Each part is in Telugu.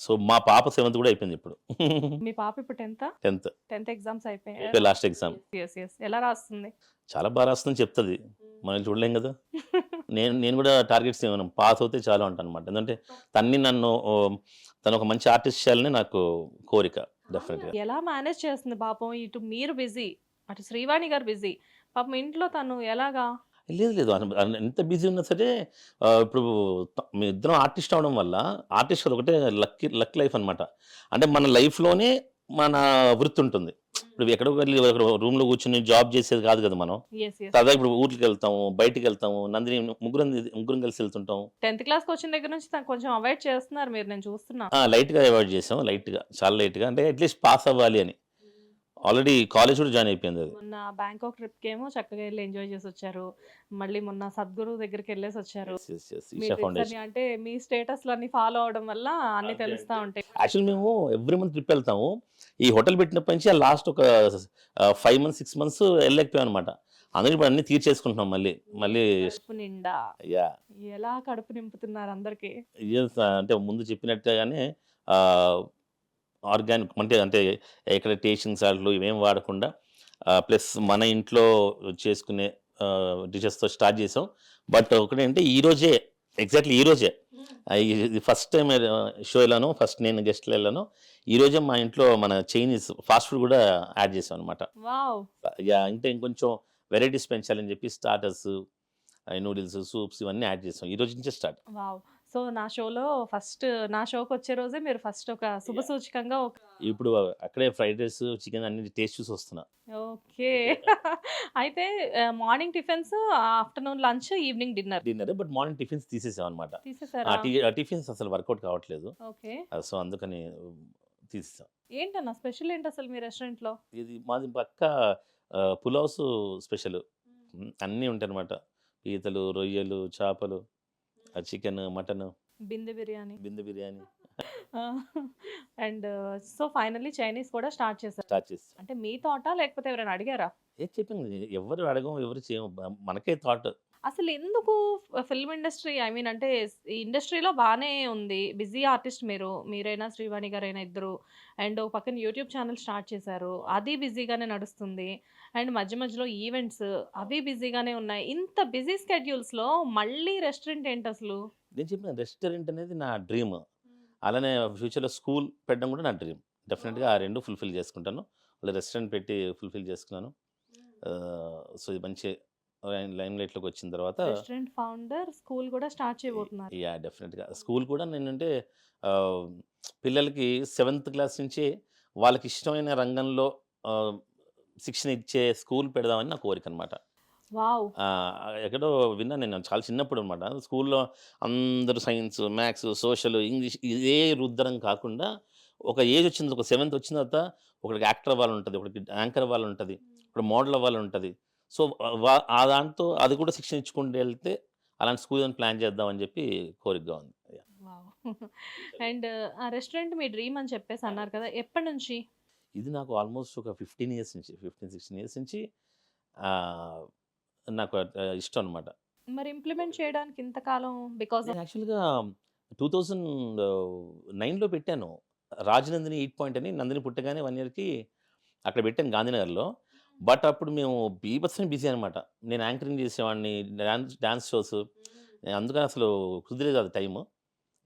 సో మా పాప సెవెంత్ కూడా అయిపోయింది ఇప్పుడు. మీ పాప ఇప్పుడు టెన్త్? టెన్త్. టెన్త్ ఎగ్జామ్స్ అయిపోయాయి. Last exam. ఎలా రాస్తుంది? చాలా బాగా రాస్తుందని చెప్తుంది. మనం చూడలేం కదా. నేను నేను కూడా టార్గెట్స్ ఏమన్నా పాస్ అవుతే చాలు అంటాను అనమాట ఎందుకంటే తన్ని నన్ను తను ఒక మంచి ఆర్టిస్ట్ చేయాలని నాకు కోరిక డెఫినెట్గా ఎలా మేనేజ్ చేస్తుంది పాపం? ఇటు మీరు బిజీ అటు శ్రీవాణి గారు బిజీ పాపం ఇంట్లో తను ఎలాగా? లేదు లేదు. ఎంత బిజీ ఉన్నా సరే ఇప్పుడు మీ ఇద్దరం ఆర్టిస్ట్ అవడం వల్ల ఆర్టిస్ట్ ఒకటే లక్ లక్ లైఫ్ అన్నమాట. అంటే మన లైఫ్లోనే మన వృత్తి ఉంటుంది. ఇప్పుడు ఎక్కడికి వెళ్ళి రూమ్లో కూర్చుని జాబ్ చేసేది కాదు కదా మనం. సరదాగా ఇప్పుడు ఊరికి వెళ్తాము బయటికి వెళ్తాము నందిని ముగ్గురం ముగ్గురం కలిసి వెళ్తుంటాం. టెన్త్ క్లాస్ వచ్చిన దగ్గర నుంచి కొంచెం అవాయిడ్ చేస్తున్నారు మీరు నేను చూస్తున్నా. ఆ, లైట్గా అవాయిడ్ చేసాం లైట్గా చాలా లైట్గా. అంటే అట్లీస్ట్ పాస్ అవ్వాలి అని. ఆల్రెడీ కాలేజ్ కూడా జాయిన్ అయిపోయింది అది. మొన్న బ్యాంకాక్ ట్రిప్కి ఏమో చక్కగా వెళ్ళి ఎంజాయ్ చేసి వచ్చారు. మళ్ళీ మొన్న సద్గురు దగ్గరికి వెళ్ళేసి వచ్చారు. ఈషా ఫౌండేషన్ అంటే మీ స్టేటస్ అన్ని ఫాలో అవడం వల్ల అన్ని తెలుస్తా. ఉంటాయి. యాక్చువల్ మేము ఎవ్రీ మంత్ ట్రిప్ వెళ్తాము. ఈ హోటల్ పెట్టినప్పటి నుంచి లాస్ట్ ఒక ఫైవ్ మంత్స్ సిక్స్ మంత్స్ వెళ్ళలేకపోయాం అనమాట అందుకే ఇప్పుడు అన్ని తీర్చేసుకుంటున్నాం మళ్ళీ మళ్ళీ కడుపు నిండా. యా. ఎలా కడుపు నింపుతున్నారు అందరికి? అంటే ముందు చెప్పినట్టుగానే ఆర్గానిక్ అంటే అంటే ఎక్కడ టేస్టింగ్ సాల్ట్లు ఇవేం వాడకుండా ప్లస్ మన ఇంట్లో చేసుకునే డిషెస్తో స్టార్ట్ చేసాం. బట్ ఒకటంటే ఈ రోజే ఎగ్జాక్ట్లీ ఈ రోజే. ఆ, ఇది ఫస్ట్ టైం షో వెళ్ళాను ఫస్ట్ నేను గెస్ట్లు వెళ్ళాను. ఈ రోజే మా ఇంట్లో మన చైనీస్ ఫాస్ట్ ఫుడ్ కూడా యాడ్ చేసాం అనమాట అంటే ఇంకొంచెం వెరైటీస్ పెంచాలని చెప్పి స్టార్టర్స్ నూడిల్స్ సూప్స్ ఇవన్నీ యాడ్ చేసాం. ఈ రోజు నుంచే స్టార్ట్. సో నా షోలో ఫస్ట్ నా షోకి వచ్చే రోజే మీరు ఫస్ట్ ఒక శుభ సూచకంగా ఒక ఇప్పుడు అక్కడే ఫ్రైడ్ రైస్ చికెన్ అన్ని టేస్ట్ చూసి వస్తున్నా. ఓకే. అయితే morning tiffins afternoon lunch evening dinner. Dinner but morning tiffins తీసేసాం అనమాట టిఫిన్స్ అసలు వర్కౌట్ కావట్లేదు. ఓకే. సో అందుకని తీసేసాం. ఏంటన్నా స్పెషల్ ఏంటి అసలు మీ రెస్టారెంట్లో ఇది మాది పక్క పులావ్స్ స్పెషల్. అన్నీ ఉంటాయి అనమాట పీతలు రొయ్యలు చేపలు. Chicken mutton Bindu biryani. Bindu biryani. And so finally Chinese కూడా స్టార్ట్ చేశారు. స్టార్ట్ చేసి అంటే మీ తోట లేకపోతే ఎవరైనా అడిగారా? ఏ చెప్పింది ఎవరు అడగం ఎవరు చేయము మనకే థాట్ అసలు ఎందుకు ఫిల్మ్ ఇండస్ట్రీ? ఐ మీన్ అంటే ఈ ఇండస్ట్రీలో బాగానే ఉంది. బిజీ ఆర్టిస్ట్ మీరు మీరైనా శ్రీవాణి గారైనా ఇద్దరు అండ్ ఒక పక్కన యూట్యూబ్ ఛానల్ స్టార్ట్ చేశారు. అది బిజీగానే నడుస్తుంది. అండ్ మధ్య మధ్యలో ఈవెంట్స్ అవి బిజీగానే ఉన్నాయి. ఇంత బిజీ స్కెడ్యూల్స్లో మళ్ళీ రెస్టారెంట్ ఏంటి అసలు? నేను చెప్పిన రెస్టారెంట్ అనేది నా డ్రీమ్. అలానే ఫ్యూచర్లో స్కూల్ పెట్టడం కూడా నా డ్రీమ్. డెఫినెట్గా ఆ రెండు ఫుల్ఫిల్ చేసుకుంటాను. అలా రెస్టారెంట్ పెట్టి ఫుల్ఫిల్ చేసుకున్నాను. సో ఇది మంచి లైమ్ లైట్లోకి వచ్చిన తర్వాత రెస్టారెంట్ ఫౌండర్ స్కూల్ కూడా స్టార్ట్ చేయబోతున్నారు. యా డెఫినెట్గా. స్కూల్ కూడా నేనంటే పిల్లలకి సెవెంత్ క్లాస్ నుంచి వాళ్ళకి ఇష్టమైన రంగంలో శిక్షణ ఇచ్చే స్కూల్ పెడదామని నా కోరిక అనమాట ఎక్కడో విన్నా నేను చాలా చిన్నప్పుడు అనమాట స్కూల్లో అందరూ సైన్స్ మ్యాథ్స్ సోషల్ ఇంగ్లీష్ ఇదే రుద్దరం కాకుండా ఒక ఏజ్ వచ్చింది ఒక సెవెంత్ వచ్చిన తర్వాత ఒకటికి యాక్టర్ అవ్వాలి ఉంటుంది ఒకటికి యాంకర్ అవ్వాలి ఉంటుంది ఇప్పుడు మోడల్ అవ్వాలి ఉంటుంది సో ఆ దాంతో అది కూడా శిక్షణ ఇచ్చుకుంటూ వెళ్తే అలాంటి స్కూల్ ప్లాన్ చేద్దామని చెప్పి కోరికగా ఉంది. అండ్ ఆ రెస్టారెంట్ మీ డ్రీమ్ అని చెప్పేసి అన్నారు కదా ఎప్పటి నుంచి? ఇది నాకు ఆల్మోస్ట్ ఒక ఫిఫ్టీన్ ఇయర్స్ నుంచి ఫిఫ్టీన్ సిక్స్టీన్ ఇయర్స్ నుంచి నాకు ఇష్టం అనమాట మరి ఇంప్లిమెంట్ చేయడానికి ఇంతకాలం బికాస్ యాక్చువల్గా టూ థౌజండ్ నైన్లో పెట్టాను. రాజనందిని ఎయిట్ పాయింట్ అని నందిని పుట్టగానే వన్ ఇయర్కి అక్కడ పెట్టాను గాంధీనగర్లో. బట్ అప్పుడు మేము బీభత్సం బిజీ అనమాట నేను యాంకరింగ్ చేసేవాడిని డాన్స్ డాన్స్ షోస్. అందుకని అసలు కుదిరేది అది టైము.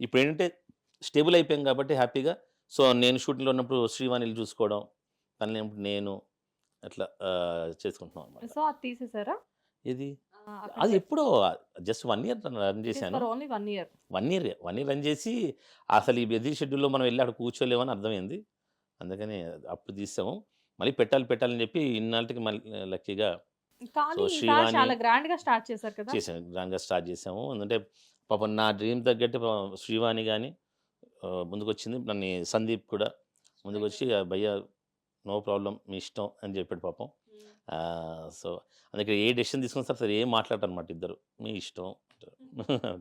ఇప్పుడు ఏంటంటే స్టేబుల్ అయిపోయాం కాబట్టి హ్యాపీగా. సో నేను షూటింగ్లో ఉన్నప్పుడు శ్రీవాణిలు చూసుకోవడం తనని నేను అట్లా చేసుకుంటున్నాం అనమాట సో అది తీసేసారా? ఇది అది ఎప్పుడో జస్ట్ వన్ ఇయర్ రన్ చేశాను. One year. One year one year run చేసి అసలు ఈ బిజీ షెడ్యూల్లో మనం వెళ్ళి అక్కడ కూర్చోలేమని అర్థమైంది. అందుకని అప్పుడు తీసాము. మళ్ళీ పెట్టాలి పెట్టాలని చెప్పి ఇన్నాళ్ళకి మళ్ళీ లక్కీగా శ్రీవాణి- చాలా గ్రాండ్గా స్టార్ట్ చేశారు కదా! చేసాము గ్రాండ్గా స్టార్ట్ చేసాము ఎందుకంటే పాపం నా డ్రీమ్ తగ్గట్టు శ్రీవాణి కానీ ముందుకు వచ్చింది నన్ను సందీప్ కూడా ముందుకు వచ్చి "ఆ, భయ్యా నో ప్రాబ్లం మీ ఇష్టం అని చెప్పాడు పాపం. సో అందుకే ఏ డెసిషన్ తీసుకున్నా సార్ సరే ఏం మాట్లాడరు అనమాట ఇద్దరు. మీ ఇష్టం అంటారు.